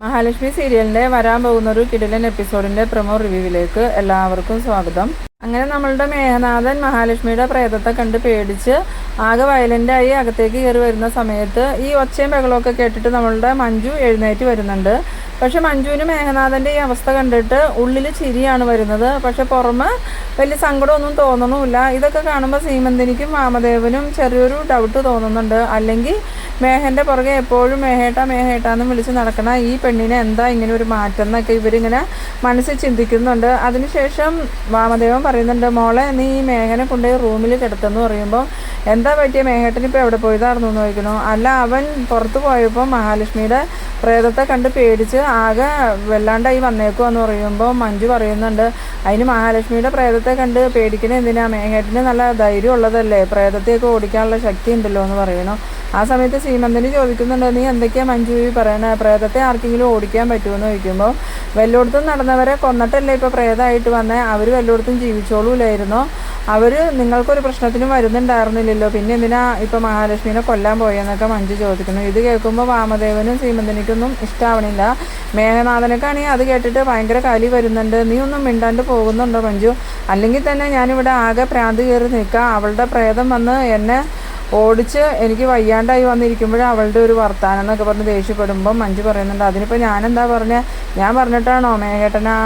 മഹാലക്ഷ്മി സീരിയലിന്റെ വരാൻ പോകുന്ന ഒരു കിടിലൻ എപ്പിസോഡിന്റെ പ്രമോ റിവ്യൂവിലേക്ക് എല്ലാവർക്കും സ്വാഗതം. അങ്ങനെ നമ്മളുടെ മേഘനാഥൻ മഹാലക്ഷ്മിയുടെ പ്രേതത്തെ കണ്ട് പേടിച്ച് ആകെ വയലന്റായി അകത്തേക്ക് കയറി വരുന്ന സമയത്ത് ഈ ഒച്ചയും ബഹളമൊക്കെ കേട്ടിട്ട് നമ്മളുടെ മഞ്ജു എഴുന്നേറ്റ് വരുന്നുണ്ട്. പക്ഷെ മഞ്ജുവിന് മേഘനാഥന്റെ ഈ അവസ്ഥ കണ്ടിട്ട് ഉള്ളിൽ ചിരിയാണ് വരുന്നത്. പക്ഷെ പുറമെ വലിയ സങ്കടമൊന്നും തോന്നണമില്ല. ഇതൊക്കെ കാണുമ്പോൾ സീമന്തിനിക്കും വാമദേവനും ചെറിയൊരു ഡൗട്ട് തോന്നുന്നുണ്ട്. അല്ലെങ്കിൽ മേഹന്റെ പുറകെ എപ്പോഴും മേഹേട്ട മേഹേട്ട എന്ന് വിളിച്ച് നടക്കണ ഈ പെണ്ണിനെ എന്താ ഇങ്ങനെ ഒരു മാറ്റം എന്നൊക്കെ ഇവരിങ്ങനെ മനസ്സിൽ ചിന്തിക്കുന്നുണ്ട്. അതിനുശേഷം വാമദേവൻ പറയുന്നുണ്ട് മോളെ നീ ഈ മേഘനെ കൊണ്ടുപോയി റൂമിൽ കിടത്തെന്ന് പറയുമ്പോൾ എന്താ പറ്റിയ? മേഘട്ടനിപ്പോൾ എവിടെ പോയതായിരുന്നു എന്ന് ചോദിക്കുന്നു. അല്ല അവൻ പുറത്ത് പോയപ്പോൾ മഹാലക്ഷ്മിയുടെ പ്രേതത്തെ കണ്ട് പേടിച്ച് ആകെ വെല്ലാണ്ടായി വന്നേക്കുമെന്ന് പറയുമ്പോൾ മഞ്ജു പറയുന്നുണ്ട് അതിന് മഹാലക്ഷ്മിയുടെ പ്രേതത്തെ കണ്ട് പേടിക്കണ എന്തിനാ? മേഘേട്ടന് നല്ല ധൈര്യം ഉള്ളതല്ലേ? പ്രേതത്തെയൊക്കെ ഓടിക്കാനുള്ള ശക്തി ഉണ്ടല്ലോ എന്ന് പറയണു ആ സമയത്ത് സീമന്തിന് ചോദിക്കുന്നുണ്ട് നീ എന്തൊക്കെയാ മഞ്ജു പറയണേ പ്രേതത്തെ ആർക്കെങ്കിലും ഓടിക്കാൻ പറ്റുമെന്ന് ചോദിക്കുമ്പോൾ വെല്ലോടത്തും നടന്നവരെ കൊന്നിട്ടല്ലേ ഇപ്പോൾ പ്രേതമായിട്ട് വന്നേ? അവർ വെല്ലോടത്തും ജീവിച്ചോളൂലായിരുന്നോ? അവർ നിങ്ങൾക്കൊരു പ്രശ്നത്തിനും വരുന്നുണ്ടായിരുന്നില്ലല്ലോ. പിന്നെ എന്തിനാ ഇപ്പോൾ മഹാലക്ഷ്മിനെ കൊല്ലാൻ പോയെന്നൊക്കെ മഞ്ജു ചോദിക്കുന്നു. ഇത് കേൾക്കുമ്പോൾ വാമദേവനും സീമന്തിനിക്കൊന്നും ഇഷ്ടാവണില്ല. മേഘനാഥനൊക്കെയാണെങ്കിൽ അത് കേട്ടിട്ട് ഭയങ്കര കലി വരുന്നുണ്ട്. നീ ഒന്നും മിണ്ടാണ്ട് പോകുന്നുണ്ടോ മഞ്ജു? അല്ലെങ്കിൽ തന്നെ ഞാനിവിടെ ആകെ പ്രാന്ത് കയറി നിൽക്കാം. അവളുടെ പ്രേതം വന്ന് എന്നെ ഓടിച്ച് എനിക്ക് വയ്യാണ്ടായി വന്നിരിക്കുമ്പോഴേ അവളുടെ ഒരു വർത്താനം എന്നൊക്കെ പറഞ്ഞ് ദേഷ്യപ്പെടുമ്പോൾ മഞ്ജു പറയുന്നുണ്ട്. അതിനിപ്പോൾ ഞാനെന്താ പറഞ്ഞത് ഞാൻ പറഞ്ഞിട്ടാണോ മേഘേട്ടൻ ആ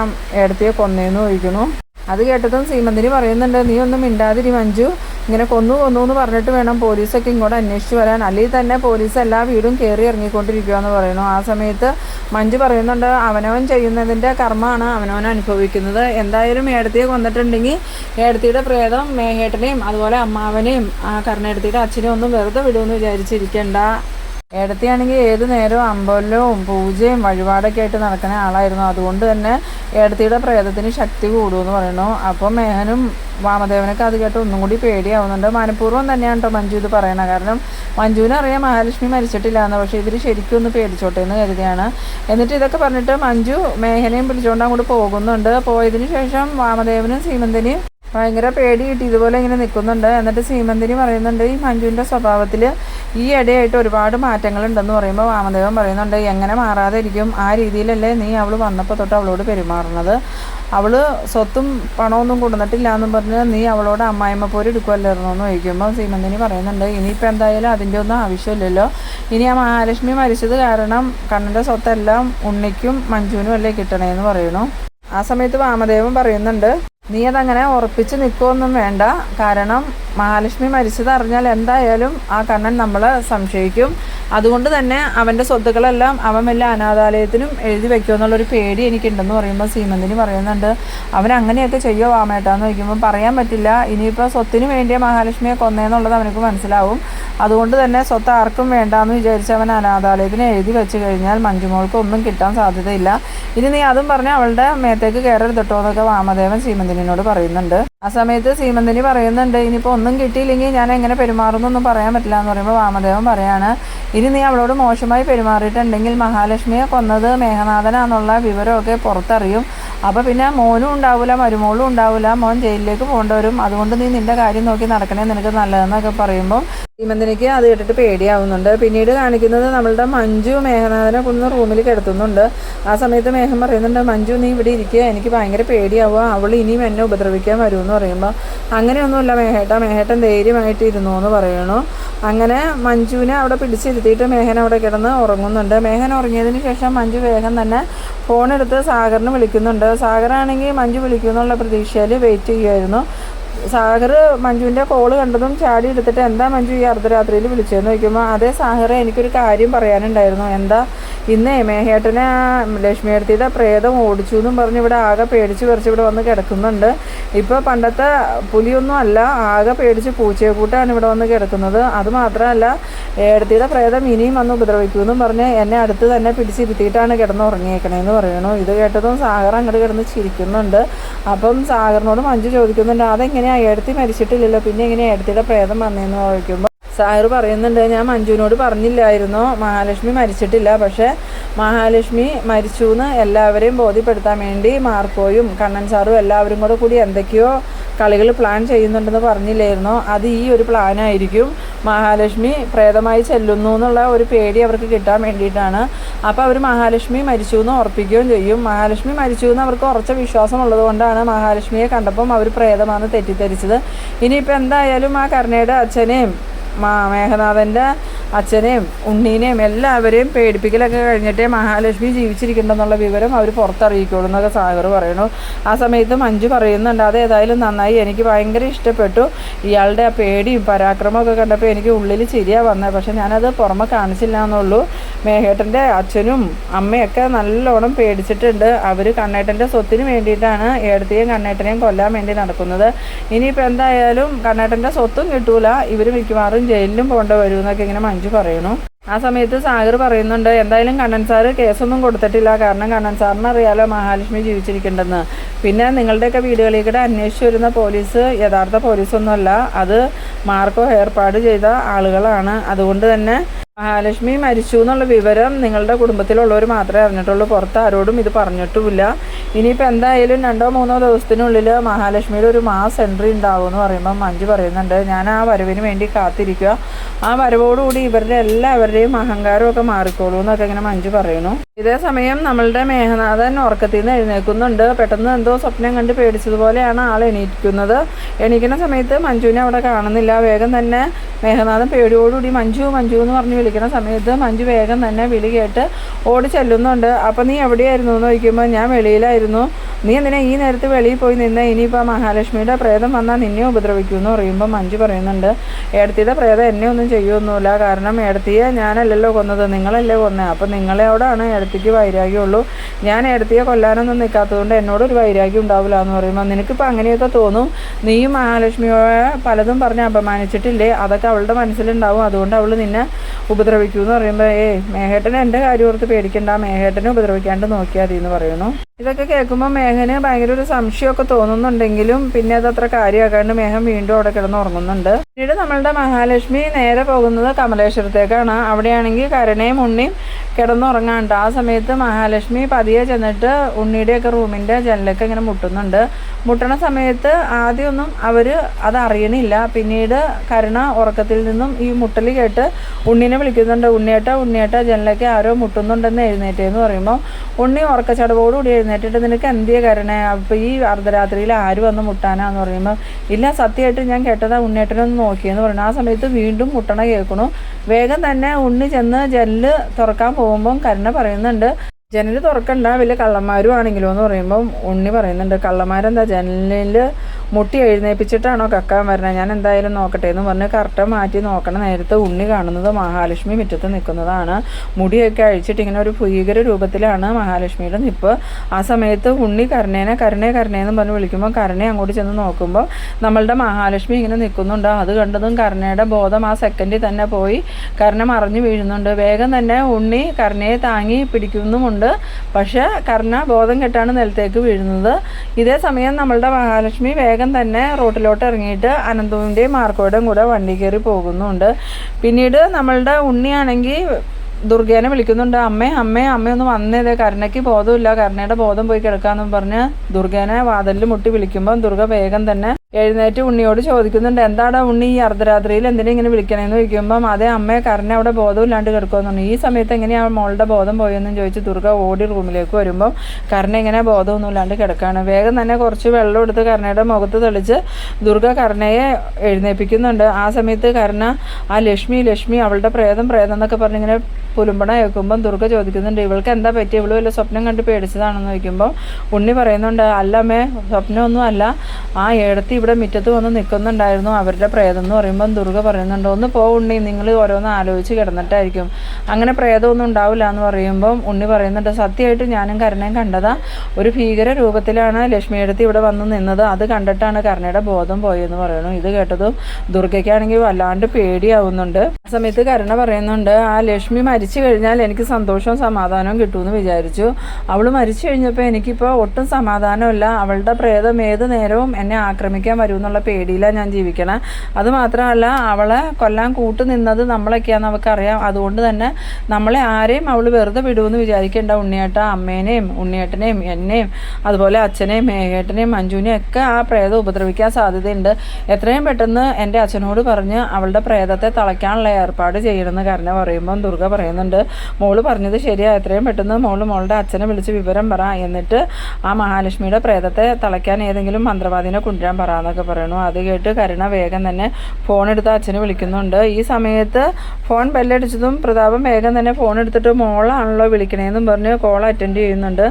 ഏടത്തിയെ കൊന്നേന്ന് ചോദിക്കുന്നു. അത് കേട്ടതും സീമന്തിനി പറയുന്നുണ്ട് നീ ഒന്നും മിണ്ടാതിരി മഞ്ജു. ഇങ്ങനെ കൊന്നു കൊന്നു എന്ന് പറഞ്ഞിട്ട് വേണം പോലീസൊക്കെ ഇങ്ങോട്ട് അന്വേഷിച്ച് വരാൻ. അല്ലെങ്കിൽ തന്നെ പോലീസ് എല്ലാ വീടും കയറി ഇറങ്ങിക്കൊണ്ടിരിക്കുക എന്ന് പറയുന്നു. ആ സമയത്ത് മഞ്ജു പറയുന്നുണ്ട് അവനവൻ ചെയ്യുന്നതിന്റെ കർമ്മമാണ് അവനവൻ അനുഭവിക്കുന്നത്. എന്തായാലും ഏടത്തിയെ കൊന്നിട്ടുണ്ടെങ്കിൽ ഏടത്തിയുടെ പ്രേതം മേഹേട്ടനെയും അതുപോലെ അമ്മാവനെയും ആ കർണേടത്തിയുടെ അച്ഛനെയും ഒന്നും വെറുതെ വിടുമെന്ന് വിചാരിച്ചിരിക്കണ്ട. ഏടത്തിയാണെങ്കിൽ ഏത് നേരവും അമ്പലവും പൂജയും വഴിപാടൊക്കെ ആയിട്ട് നടക്കുന്ന ആളായിരുന്നു. അതുകൊണ്ട് തന്നെ ഏടത്തിയുടെ പ്രേതത്തിന് ശക്തി കൂടുമെന്ന് പറയുന്നു. അപ്പോൾ മേഹനും വാമദേവനൊക്കെ അത് കേട്ട് ഒന്നും കൂടി പേടിയാവുന്നുണ്ട്. മനഃപൂർവം തന്നെയാണ് കേട്ടോ മഞ്ജു ഇത് പറയണത്. കാരണം മഞ്ജുവിനെ അറിയാം മഹാലക്ഷ്മി മരിച്ചിട്ടില്ല എന്ന് പക്ഷേ ഇവർ ശരിക്കും ഒന്ന് പേടിച്ചോട്ടെ എന്ന് കരുതിയാണ്. എന്നിട്ട് ഇതൊക്കെ പറഞ്ഞിട്ട് മഞ്ജു മേഹനയും പിടിച്ചുകൊണ്ട് അങ്ങോട്ട് പോകുന്നുണ്ട്. പോയതിന് ശേഷം വാമദേവനും സീമന്തിനെയും ഭയങ്കര പേടി കിട്ടി ഇതുപോലെ ഇങ്ങനെ നിൽക്കുന്നുണ്ട്. എന്നിട്ട് സീമന്തിനി പറയുന്നുണ്ട് ഈ മഞ്ജുവിന്റെ സ്വഭാവത്തിൽ ഈ ഇടയായിട്ട് ഒരുപാട് മാറ്റങ്ങൾ ഉണ്ടെന്ന് പറയുമ്പോൾ വാമദേവൻ പറയുന്നുണ്ട് എങ്ങനെ മാറാതെ ഇരിക്കും ആ രീതിയിലല്ലേ നീ അവൾ വന്നപ്പോൾ തൊട്ട് അവളോട് പെരുമാറുന്നത്. അവൾ സ്വത്തും പണമൊന്നും കൊണ്ടുവന്നിട്ടില്ല എന്നും പറഞ്ഞ് നീ അവളോട് അമ്മായിമ്മ പോര് എടുക്കുമല്ലായിരുന്നു എന്ന് ചോദിക്കുമ്പോൾ സീമന്തിനി പറയുന്നുണ്ട് ഇനിയിപ്പോൾ എന്തായാലും അതിന്റെ ഒന്നും ആവശ്യമില്ലല്ലോ. ഇനി ആ മഹാലക്ഷ്മി മരിച്ചത് കാരണം കണ്ണന്റെ സ്വത്തെല്ലാം ഉണ്ണിക്കും മഞ്ജുവിനും അല്ലേ കിട്ടണേ എന്ന് പറയണു ആ സമയത്ത് വാമദേവൻ പറയുന്നുണ്ട് നീ അതങ്ങനെ ഉറപ്പിച്ച് നിൽക്കുമൊന്നും വേണ്ട. കാരണം മഹാലക്ഷ്മി മരിച്ചത് അറിഞ്ഞാൽ എന്തായാലും ആ കണ്ണൻ നമ്മളെ സംശയിക്കും. അതുകൊണ്ട് തന്നെ അവന്റെ സ്വത്തുക്കളെല്ലാം അവൻ വല്ല അനാഥാലയത്തിനും എഴുതി വെക്കുമെന്നുള്ളൊരു പേടി എനിക്കുണ്ടെന്ന് പറയുമ്പോൾ സീമന്തിന് പറയുന്നുണ്ട്. അവൻ അങ്ങനെയൊക്കെ ചെയ്യോ വാമേട്ടാന്ന് ചോദിക്കുമ്പോൾ പറയാൻ പറ്റില്ല. ഇനിയിപ്പോൾ സ്വത്തിന് വേണ്ടിയ മഹാലക്ഷ്മിയെ കൊന്നേന്നുള്ളത് അവനക്ക് മനസ്സിലാവും. അതുകൊണ്ട് തന്നെ സ്വത്ത് ആർക്കും വേണ്ടാന്ന് വിചാരിച്ച് അവൻ അനാഥാലയത്തിന് എഴുതി വെച്ച് കഴിഞ്ഞാൽ മഞ്ജുമോൾക്ക് ഒന്നും കിട്ടാൻ സാധ്യതയില്ല. ഇനി നീ അതും പറഞ്ഞ് അവളുടെ മേത്തേക്ക് കയറരുത് കേട്ടോ എന്നൊക്കെ വാമദേവൻ സീമന്തിനിനോട് പറയുന്നുണ്ട്. ആ സമയത്ത് സീമന്തിനി പറയുന്നുണ്ട് ഇനിയിപ്പോൾ ഒന്നും കിട്ടിയില്ലെങ്കിൽ ഞാൻ എങ്ങനെ പെരുമാറുന്നൊന്നും പറയാൻ പറ്റില്ല എന്ന് പറയുമ്പോൾ വാമദേവൻ പറയാണ് ഇനി നീ അവളോട് മോശമായി പെരുമാറിയിട്ടുണ്ടെങ്കിൽ മഹാലക്ഷ്മിയെ കൊന്നത് മേഘനാഥനാന്നുള്ള വിവരമൊക്കെ പുറത്തറിയും. അപ്പോൾ പിന്നെ മോനും ഉണ്ടാവില്ല മരുമോളും ഉണ്ടാവില്ല മോൻ ജയിലിലേക്ക് പോകേണ്ടവരും. അതുകൊണ്ട് നീ നിന്റെ കാര്യം നോക്കി നടക്കണേ നിനക്ക് നല്ലതെന്നൊക്കെ പറയുമ്പോൾ ഭീമന്തിനേക്ക് അത് കേട്ടിട്ട് പേടിയാവുന്നുണ്ട്. പിന്നീട് കാണിക്കുന്നത് നമ്മളുടെ മഞ്ജു മേഘനാഥനെ കൊന്ന് റൂമിൽ കിടത്തുന്നുണ്ട്. ആ സമയത്ത് മേഘം പറയുന്നുണ്ട് മഞ്ജു നീ ഇവിടെ ഇരിക്കുക എനിക്ക് ഭയങ്കര പേടിയാവുക. അവൾ ഇനിയും എന്നെ ഉപദ്രവിക്കാൻ വരുമെന്ന് പറയുമ്പോൾ അങ്ങനെയൊന്നുമില്ല മേഹേട്ട മേഹേട്ടൻ ധൈര്യമായിട്ട് ഇരുന്നു എന്ന് പറയണു. അങ്ങനെ മഞ്ജുവിനെ അവിടെ പിടിച്ചിരുത്തിയിട്ട് മേഹൻ അവിടെ കിടന്ന് ഉറങ്ങുന്നുണ്ട്. മേഹൻ ഉറങ്ങിയതിന് ശേഷം മഞ്ജു വേഗം തന്നെ ഫോണെടുത്ത് സാഗറിന് വിളിക്കുന്നുണ്ട്. സാഗറാണെങ്കിൽ മഞ്ജു വിളിക്കുമെന്നുള്ള പ്രതീക്ഷയിൽ വെയിറ്റ് ചെയ്യുമായിരുന്നു സാഗർ മഞ്ജുവിന്റെ കോൾ കണ്ടതും ചാടി എടുത്തിട്ട് എന്താ മഞ്ജു ഈ അർദ്ധരാത്രിയിൽ വിളിച്ചതെന്ന് ചോദിക്കുമ്പോൾ അതേ സാഹറെ എനിക്കൊരു കാര്യം പറയാനുണ്ടായിരുന്നു. എന്താ? ഇന്നേ മേഹേട്ടനെ ആ ലക്ഷ്മിയടുത്തിയുടെ പ്രേതം ഓടിച്ചു എന്നും പറഞ്ഞ് ഇവിടെ ആകെ പേടിച്ച് പറിച്ച് ഇവിടെ വന്ന് കിടക്കുന്നുണ്ട്. ഇപ്പോൾ പണ്ടത്തെ പുലിയൊന്നും അല്ല ആകെ പേടിച്ച് പൂച്ചയെ കൂട്ടാണ് ഇവിടെ വന്ന് കിടക്കുന്നത്. അത് മാത്രമല്ല ഏടത്തിയുടെ പ്രേതം ഇനിയും വന്ന് ഉപദ്രവിക്കുമെന്നും പറഞ്ഞ് എന്നെ അടുത്ത് തന്നെ പിടിച്ചിരുത്തിയിട്ടാണ് കിടന്ന് ഉറങ്ങിയേക്കണേന്ന് പറയണു ഇത് കേട്ടതും സാഗർ അങ്ങോട്ട് കിടന്ന് ചിരിക്കുന്നുണ്ട്. അപ്പം സാഗറിനോട് മഞ്ജു ചോദിക്കുന്നുണ്ട് അതെങ്ങനെയാ ഏടത്തി മരിച്ചിട്ടില്ലല്ലോ. പിന്നെ എങ്ങനെ ഏടത്തിയുടെ പ്രേതം വന്നതെന്ന് ചോദിക്കുമ്പോൾ സാറ് പറയുന്നുണ്ട് ഞാൻ മഞ്ജുവിനോട് പറഞ്ഞില്ലായിരുന്നു. മഹാലക്ഷ്മി മരിച്ചിട്ടില്ല. പക്ഷേ മഹാലക്ഷ്മി മരിച്ചു എന്ന് എല്ലാവരെയും ബോധ്യപ്പെടുത്താൻ വേണ്ടി മാർക്കോയും കണ്ണൻ സാറും എല്ലാവരും കൂടെ കൂടി എന്തൊക്കെയോ കളികൾ പ്ലാൻ ചെയ്യുന്നുണ്ടെന്ന് പറഞ്ഞില്ലായിരുന്നോ? അത് ഈ ഒരു പ്ലാനായിരിക്കും മഹാലക്ഷ്മി പ്രേതമായി ചെല്ലുന്നു എന്നുള്ള ഒരു പേടി അവർക്ക് കിട്ടാൻ വേണ്ടിയിട്ടാണ്. അപ്പോൾ അവർ മഹാലക്ഷ്മി മരിച്ചു എന്ന് ഉറപ്പിക്കുകയും ചെയ്യും. മഹാലക്ഷ്മി മരിച്ചു എന്ന് അവർക്ക് ഉറച്ച വിശ്വാസം ഉള്ളതുകൊണ്ടാണ് മഹാലക്ഷ്മിയെ കണ്ടപ്പം അവർ പ്രേതമാണെന്ന് തെറ്റിദ്ധരിച്ചത്. ഇനിയിപ്പോൾ എന്തായാലും ആ കരുണയുടെ അച്ഛനെയും മേഘനാഥന്റെ അച്ഛനെയും ഉണ്ണീനെയും എല്ലാവരെയും പേടിപ്പിക്കലൊക്കെ കഴിഞ്ഞിട്ടേ മഹാലക്ഷ്മി ജീവിച്ചിരിക്കുന്നുള്ള വിവരം അവർ പുറത്തറിയിക്കുള്ളൂ എന്നൊക്കെ സാഗർ പറയണു ആ സമയത്ത് മഞ്ജു പറയുന്നുണ്ട് അത് ഏതായാലും നന്നായി. എനിക്ക് ഭയങ്കര ഇഷ്ടപ്പെട്ടു. ഇയാളുടെ ആ പേടിയും പരാക്രമമൊക്കെ കണ്ടപ്പോൾ എനിക്ക് ഉള്ളിൽ ചിരിയാണ് വന്നത് പക്ഷേ ഞാനത് പുറമെ കാണിച്ചില്ല എന്നുള്ളൂ. മേഘേട്ടന്റെ അച്ഛനും അമ്മയൊക്കെ നല്ലോണം പേടിച്ചിട്ടുണ്ട്. അവർ കണ്ണേട്ടന്റെ സ്വത്തിന് വേണ്ടിയിട്ടാണ് ഏടത്തെയും കണ്ണേട്ടനെയും കൊല്ലാൻ വേണ്ടി നടക്കുന്നത്. ഇനിയിപ്പോൾ എന്തായാലും കണ്ണേട്ടന്റെ സ്വത്തും കിട്ടൂല. ഇവർ മിക്കവാറും ജയിലിലും പോകേണ്ട വരുമെന്നൊക്കെ ഇങ്ങനെ മഞ്ജു പറയണു ആ സമയത്ത് സാഗർ പറയുന്നുണ്ട് എന്തായാലും കണ്ണൻ സാറ് കേസൊന്നും കൊടുത്തിട്ടില്ല. കാരണം കണ്ണൻ സാറിന് അറിയാലോ മഹാലക്ഷ്മി ജീവിച്ചിരിക്കേണ്ടെന്ന് പിന്നെ നിങ്ങളുടെയൊക്കെ വീടുകളിൽ കൂടെ അന്വേഷിച്ച് വരുന്ന പോലീസ് യഥാർത്ഥ പോലീസൊന്നുമല്ല. അത് മാർക്കോ ഏർപ്പാട് ചെയ്ത ആളുകളാണ്. അതുകൊണ്ട് തന്നെ മഹാലക്ഷ്മി മരിച്ചു എന്നുള്ള വിവരം നിങ്ങളുടെ കുടുംബത്തിലുള്ളവർ മാത്രമേ അറിഞ്ഞിട്ടുള്ളൂ. പുറത്ത് ആരോടും ഇത് പറഞ്ഞിട്ടുമില്ല. ഇനിയിപ്പോൾ എന്തായാലും രണ്ടോ മൂന്നോ ദിവസത്തിനുള്ളിൽ മഹാലക്ഷ്മിയുടെ ഒരു മാസ് എൻട്രി ഉണ്ടാവും എന്ന് പറയുമ്പോൾ മഞ്ജു പറയുന്നുണ്ട്. ഞാൻ ആ വരവിന് വേണ്ടി കാത്തിരിക്കുക. ആ വരവോടുകൂടി ഇവരുടെ എല്ലാവരുടെയും അഹങ്കാരമൊക്കെ മാറിക്കോളൂ എന്നൊക്കെ ഇങ്ങനെ മഞ്ജു പറയുന്നു. ഇതേ സമയം നമ്മളുടെ മേഘനാഥൻ ഉറക്കത്തിൽ നിന്ന് എഴുന്നേൽക്കുന്നുണ്ട്. പെട്ടെന്ന് എന്തോ സ്വപ്നം കണ്ട് പേടിച്ചതുപോലെയാണ് ആൾ എണീറ്റിക്കുന്നത് എണീക്കുന്ന സമയത്ത് മഞ്ജുവിനെ അവിടെ കാണുന്നില്ല. വേഗം തന്നെ മേഘനാഥൻ പേടിയോടുകൂടി മഞ്ജു മഞ്ജു എന്ന് പറഞ്ഞ് വിളിക്കുന്ന സമയത്ത് മഞ്ജു വേഗം തന്നെ വിളി കേട്ട് ഓടി ചെല്ലുന്നുണ്ട്. അപ്പം നീ എവിടെയായിരുന്നു? എന്ന് ചോദിക്കുമ്പോൾ ഞാൻ വെളിയിലായിരുന്നു. നീ എന്തിനാ ഈ നേരത്ത് വെളിയിൽ പോയി നിന്ന്? ഇനിയിപ്പോൾ മഹാലക്ഷ്മിയുടെ പ്രേതം വന്നാൽ നിന്നെ ഉപദ്രവിക്കൂ എന്ന് പറയുമ്പോൾ മഞ്ജു പറയുന്നുണ്ട്. ഏടത്തിയുടെ പ്രേതം എന്നെ ഒന്നും ചെയ്യുമൊന്നുമില്ല കാരണം ഏടത്തിയെ ഞാനല്ലല്ലോ കൊന്നത്. നിങ്ങളല്ലേ കൊന്നത് അപ്പം നിങ്ങളോടാണ് ഏടത്തിക്ക് വൈരാഗ്യമുള്ളൂ. ഞാൻ എടുത്തിയെ കൊല്ലാനൊന്നും നിൽക്കാത്തതുകൊണ്ട് എന്നോട് ഒരു വൈരാഗ്യം ഉണ്ടാവില്ല എന്ന് പറയുമ്പോൾ നിനക്കിപ്പോൾ അങ്ങനെയൊക്കെ തോന്നും. നീയും മഹാലക്ഷ്മിയോടെ പലതും പറഞ്ഞ് അപമാനിച്ചിട്ടില്ലേ? അതൊക്കെ അവളുടെ മനസ്സിലുണ്ടാവും. അതുകൊണ്ട് അവൾ നിന്നെ ഉപദ്രവിക്കൂ എന്ന് പറയുമ്പോൾ ഏയ് മേഘേട്ടൻ എന്റെ കാര്യം ഓർത്ത് പേടിക്കണ്ട. മേഹേട്ടനെ ഉപദ്രവിക്കാണ്ട് നോക്കിയാൽ മതി എന്ന് പറയുന്നു. ഇതൊക്കെ കേൾക്കുമ്പോൾ മേഘന് ഭയങ്കര ഒരു സംശയമൊക്കെ തോന്നുന്നുണ്ടെങ്കിലും പിന്നെ അത് അത്ര കാര്യമാക്കാണ്ട് മേഘം വീണ്ടും അവിടെ കിടന്ന് ഉറങ്ങുന്നുണ്ട്. പിന്നീട് നമ്മളുടെ മഹാലക്ഷ്മി നേരെ പോകുന്നത് കമലേശ്വരത്തേക്കാണ്. അവിടെയാണെങ്കിൽ കരുണയും ഉണ്ണിയും കിടന്നുറങ്ങാണ്ട് ആ സമയത്ത് മഹാലക്ഷ്മി പതിയെ ചെന്നിട്ട് ഉണ്ണിയുടെയൊക്കെ റൂമിന്റെ ജനലൊക്കെ ഇങ്ങനെ മുട്ടുന്നുണ്ട്. മുട്ടണ സമയത്ത് ആദ്യമൊന്നും അവർ അത് അറിയണില്ല. പിന്നീട് കരുണ ഉറക്കത്തിൽ നിന്നും ഈ മുട്ടൽ കേട്ട് ഉണ്ണിനെ വിളിക്കുന്നുണ്ട്. ഉണ്ണിയേട്ട ഉണ്ണിയേട്ട ജനലൊക്കെ ആരോ മുട്ടുന്നുണ്ടെന്ന് എഴുന്നേറ്റേന്ന് പറയുമ്പോൾ ഉണ്ണി ഉറക്കച്ചടവോടുകൂടി എഴുന്നേറ്റിട്ട് നിനക്ക് എന്തിയ കരണേ? അപ്പോൾ ഈ അർദ്ധരാത്രിയിൽ ആര് വന്ന് മുട്ടാനാന്ന് പറയുമ്പോൾ ഇല്ല സത്യമായിട്ട് ഞാൻ കേട്ടതാ ഉണ്ണേട്ടനൊന്ന് നോക്കിയെന്ന് പറഞ്ഞു. ആ സമയത്ത് വീണ്ടും മുട്ടണ കേൾക്കണു. വേഗം തന്നെ ഉണ്ണി ചെന്ന് ജെല്ല് തുറക്കാൻ പോകുമ്പം കരുണ പറയുന്നുണ്ട് ജനൽ തുറക്കണ്ട വലിയ കള്ളന്മാരും ആണെങ്കിലോ എന്ന് പറയുമ്പോൾ ഉണ്ണി പറയുന്നുണ്ട് കള്ളന്മാരെന്താ ജനലിൽ മുട്ടി എഴുന്നേപ്പിച്ചിട്ടാണോ കക്കാൻ വരണേ? ഞാൻ എന്തായാലും നോക്കട്ടെ എന്ന് പറഞ്ഞ് കറക്റ്റ് മാറ്റി നോക്കണ. നേരത്തെ ഉണ്ണി കാണുന്നത് മഹാലക്ഷ്മി മുറ്റത്ത് നിൽക്കുന്നതാണ്. മുടിയൊക്കെ അഴിച്ചിട്ട് ഇങ്ങനെ ഒരു ഭീകര രൂപത്തിലാണ് മഹാലക്ഷ്മിയുടെ നിപ്പ്. ആ സമയത്ത് ഉണ്ണി കരുണേനെ കരുണേ കരുണേന്ന് പറഞ്ഞ് വിളിക്കുമ്പോൾ കരുണയെ അങ്ങോട്ട് ചെന്ന് നോക്കുമ്പോൾ നമ്മളുടെ മഹാലക്ഷ്മി ഇങ്ങനെ നിൽക്കുന്നുണ്ട്. അത് കണ്ടതും കരുണയുടെ ബോധം ആ സെക്കൻഡിൽ തന്നെ പോയി. കരുണ മറിഞ്ഞു വീഴുന്നുണ്ട്. വേഗം തന്നെ ഉണ്ണി കരുണയെ താങ്ങി പിടിക്കുന്നുമുണ്ട്. പക്ഷേ കർണ ബോധം കെട്ടാണ് നിലത്തേക്ക് വീഴുന്നത്. ഇതേ സമയം നമ്മളുടെ മഹാലക്ഷ്മി വേഗം തന്നെ റോട്ടിലോട്ട് ഇറങ്ങിയിട്ട് അനന്തുവിന്റെയും മാർക്കോയുടെയും കൂടെ വണ്ടി കയറി പോകുന്നുണ്ട്. പിന്നീട് നമ്മളുടെ ഉണ്ണിയാണെങ്കിൽ ദുർഗേനെ വിളിക്കുന്നുണ്ട് അമ്മേ അമ്മേ അമ്മയൊന്ന് വന്നേതേ കരുണയ്ക്ക് ബോധമില്ല കരുണയുടെ ബോധം പോയി കിടക്കാന്നും പറഞ്ഞ് ദുർഗേനെ വാതിലിൽ മുട്ടി വിളിക്കുമ്പോൾ ദുർഗ വേഗം തന്നെ എഴുന്നേറ്റ് ഉണ്ണിയോട് ചോദിക്കുന്നുണ്ട് എന്താടാ ഉണ്ണി ഈ അർദ്ധരാത്രിയിൽ എന്തിനാ ഇങ്ങനെ വിളിക്കണേന്ന് ചോദിക്കുമ്പം അതേ അമ്മയെ കരുണ അവിടെ ബോധമില്ലാണ്ട് കിടക്കുമെന്നുണ്ട് ഈ സമയത്ത് എങ്ങനെയാ മോളുടെ ബോധം പോയെന്നും ചോദിച്ച് ദുർഗ ഓടി റൂമിലേക്ക് വരുമ്പം കരുണ ഇങ്ങനെ ബോധമൊന്നും ഇല്ലാണ്ട് കിടക്കുകയാണ് വേഗം തന്നെ കുറച്ച് വെള്ളം എടുത്ത് കരുണയുടെ മുഖത്ത് തെളിച്ച് ദുർഗ കരുണയെ എഴുന്നേൽപ്പിക്കുന്നുണ്ട്. ആ സമയത്ത് കരുണ ആ ലക്ഷ്മി ലക്ഷ്മി അവളുടെ പ്രേതം പ്രേതം എന്നൊക്കെ പറഞ്ഞിങ്ങനെ പുലുമ്പണ കേൾക്കുമ്പം ദുർഗ ചോദിക്കുന്നുണ്ട് ഇവൾക്ക് എന്താ പറ്റി ഇവൾ വല്ല സ്വപ്നം കണ്ട് പേടിച്ചതാണെന്ന് ചോദിക്കുമ്പോൾ ഉണ്ണി പറയുന്നുണ്ട് അല്ലമ്മേ സ്വപ്നമൊന്നും അല്ല ആ ഏടത്തി ഇവിടെ മുറ്റത്ത് വന്ന് നിൽക്കുന്നുണ്ടായിരുന്നു. അവരുടെ പ്രേതം എന്ന് പറയുമ്പം ദുർഗ പറയുന്നുണ്ടോ ഒന്ന് പോ ഉണ്ണി നിങ്ങൾ ഓരോന്ന് ആലോചിച്ച് കിടന്നിട്ടായിരിക്കും. അങ്ങനെ പ്രേതമൊന്നും ഉണ്ടാവില്ല എന്ന് പറയുമ്പം ഉണ്ണി പറയുന്നുണ്ട് സത്യമായിട്ട് ഞാനും കരുണയും കണ്ടതാ. ഒരു ഭീകര രൂപത്തിലാണ് ലക്ഷ്മി എടുത്ത് ഇവിടെ വന്ന് നിന്നത്. അത് കണ്ടിട്ടാണ് കരുണയുടെ ബോധം പോയെന്ന് പറയുന്നു. ഇത് കേട്ടതും ദുർഗയ്ക്കാണെങ്കിൽ വല്ലാണ്ട് പേടിയാവുന്നുണ്ട്. ആ സമയത്ത് കരുണ പറയുന്നുണ്ട് ആ ലക്ഷ്മി മരിച്ചു കഴിഞ്ഞാൽ എനിക്ക് സന്തോഷവും സമാധാനവും കിട്ടുമെന്ന് വിചാരിച്ചു. അവൾ മരിച്ചു കഴിഞ്ഞപ്പോൾ എനിക്കിപ്പോൾ ഒട്ടും സമാധാനമില്ല അവളുടെ പ്രേതം ഏത് നേരവും എന്നെ ആക്രമിക്കാൻ ഉപദ്രവിക്കാൻ വരും എന്നുള്ള പേടിയിലാണ് ഞാൻ ജീവിക്കണം. അതുമാത്രമല്ല അവളെ കൊല്ലാൻ കൂട്ടു നിന്നത് നമ്മളൊക്കെയാണെന്ന് അവൾക്കറിയാം. അതുകൊണ്ട് തന്നെ നമ്മളെ ആരെയും അവൾ വെറുതെ വിടുമെന്ന് വിചാരിക്കേണ്ട ഉണ്ണിയേട്ട അമ്മേനെയും ഉണ്ണിയേട്ടനെയും എന്നെയും അതുപോലെ അച്ഛനെയും മേഘേട്ടനെയും മഞ്ജുവിനെയും ഒക്കെ ആ പ്രേതം ഉപദ്രവിക്കാൻ സാധ്യതയുണ്ട്. എത്രയും പെട്ടെന്ന് എന്റെ അച്ഛനോട് പറഞ്ഞ് അവളുടെ പ്രേതത്തെ തളയ്ക്കാനുള്ള ഏർപ്പാട് ചെയ്യണമെന്ന് കാരണം പറയുമ്പം ദുർഗ പറയുന്നുണ്ട്. മോൾ പറഞ്ഞത് ശരിയാ. എത്രയും പെട്ടെന്ന് മോൾ മോളുടെ അച്ഛനെ വിളിച്ച് വിവരം പറ. എന്നിട്ട് ആ മഹാലക്ഷ്മിയുടെ പ്രേതത്തെ തളയ്ക്കാൻ ഏതെങ്കിലും മന്ത്രവാദിനെ കൊണ്ടുവരാൻ പറ. എന്നൊക്കെ പറയണു അത് കേട്ട് കരുണ വേഗം തന്നെ ഫോൺ എടുത്ത് അച്ഛനെ വിളിക്കുന്നുണ്ട്. ഈ സമയത്ത് ഫോൺ ബെല്ലടിച്ചതും പ്രതാപം വേഗം തന്നെ ഫോൺ എടുത്തിട്ട് മോളാണല്ലോ വിളിക്കണേന്നും പറഞ്ഞ് കോൾ അറ്റൻഡ് ചെയ്യുന്നുണ്ട്.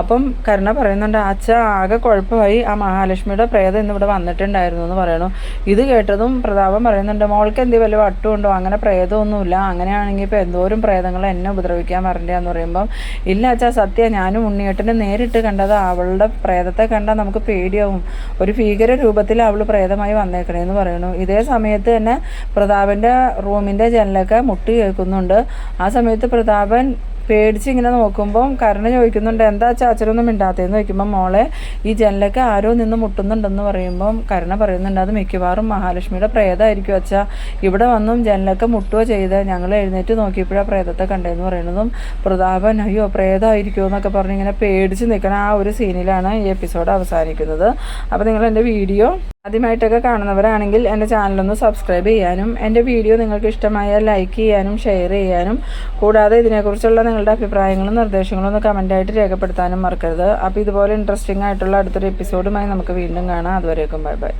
അപ്പം കരുണ പറയുന്നുണ്ട് അച്ഛ ആകെ കുഴപ്പമായി. ആ മഹാലക്ഷ്മിയുടെ പ്രേതം ഇന്നിവിടെ വന്നിട്ടുണ്ടായിരുന്നു എന്ന് പറയണു ഇത് കേട്ടതും പ്രതാപം പറയുന്നുണ്ട് മോൾക്ക് എന്ത് വല്ല വട്ടുണ്ടോ അങ്ങനെ പ്രേതമൊന്നുമില്ല. അങ്ങനെയാണെങ്കിൽ ഇപ്പോൾ എന്തോരം പ്രേതങ്ങൾ എന്നെ ഉപദ്രവിക്കാൻ വരണ്ടെന്ന് പറയുമ്പം ഇല്ല അച്ഛാ സത്യ. ഞാനും ഉണ്ണിയേട്ടനെ നേരിട്ട് കണ്ടത്. അവളുടെ പ്രേതത്തെ കണ്ടാൽ നമുക്ക് പേടിയാവും. ഒരു ഭീകര രൂപത്തിൽ അവൾ പ്രേതമായി വന്നേക്കണേന്ന് പറയുന്നു. ഇതേ സമയത്ത് തന്നെ പ്രതാപന്റെ റൂമിന്റെ ജനലൊക്കെ മുട്ടി കേൾക്കുന്നുണ്ട്. ആ സമയത്ത് പ്രതാപൻ പേടിച്ച് ഇങ്ങനെ നോക്കുമ്പം കരണ് ചോദിക്കുന്നുണ്ട് എന്താ ചാച്ചനൊന്നും മിണ്ടാത്തതെന്ന്? ചോദിക്കുമ്പോൾ മോളെ ഈ ജനലൊക്കെ ആരോ നിന്ന് മുട്ടുന്നുണ്ടെന്ന് പറയുമ്പം കരുണ പറയുന്നുണ്ട് അത് മിക്കവാറും മഹാലക്ഷ്മിയുടെ പ്രേതമായിരിക്കും അച്ഛാ. ഇവിടെ വന്നും ജനലൊക്കെ മുട്ടുകയോ ചെയ്ത് ഞങ്ങൾ എഴുന്നേറ്റ് നോക്കിയപ്പോഴാണ് പ്രേതത്തെ കണ്ടതെന്ന് പറയുന്നതും പ്രതാപൻ അയ്യോ പ്രേതമായിരിക്കുമോ? എന്നൊക്കെ പറഞ്ഞ് ഇങ്ങനെ പേടിച്ച് നിൽക്കണ ആ ഒരു സീനിലാണ് ഈ എപ്പിസോഡ് അവസാനിക്കുന്നത്. അപ്പോൾ നിങ്ങൾ എന്റെ വീഡിയോ ആദ്യമായിട്ടൊക്കെ കാണുന്നവരാണെങ്കിൽ എന്റെ ചാനലൊന്ന് സബ്സ്ക്രൈബ് ചെയ്യാനും എന്റെ വീഡിയോ നിങ്ങൾക്ക് ഇഷ്ടമായാൽ ലൈക്ക് ചെയ്യാനും ഷെയർ ചെയ്യാനും കൂടാതെ ഇതിനെക്കുറിച്ചുള്ള നിങ്ങളുടെ അഭിപ്രായങ്ങളും നിർദ്ദേശങ്ങളും ഒന്ന് കമന്റായിട്ട് രേഖപ്പെടുത്താനും മറക്കരുത്. അപ്പോൾ ഇതുപോലെ ഇൻട്രസ്റ്റിംഗ് ആയിട്ടുള്ള അടുത്തൊരു എപ്പിസോഡുമായി നമുക്ക് വീണ്ടും കാണാം. അതുവരേക്കും ബൈ ബൈ.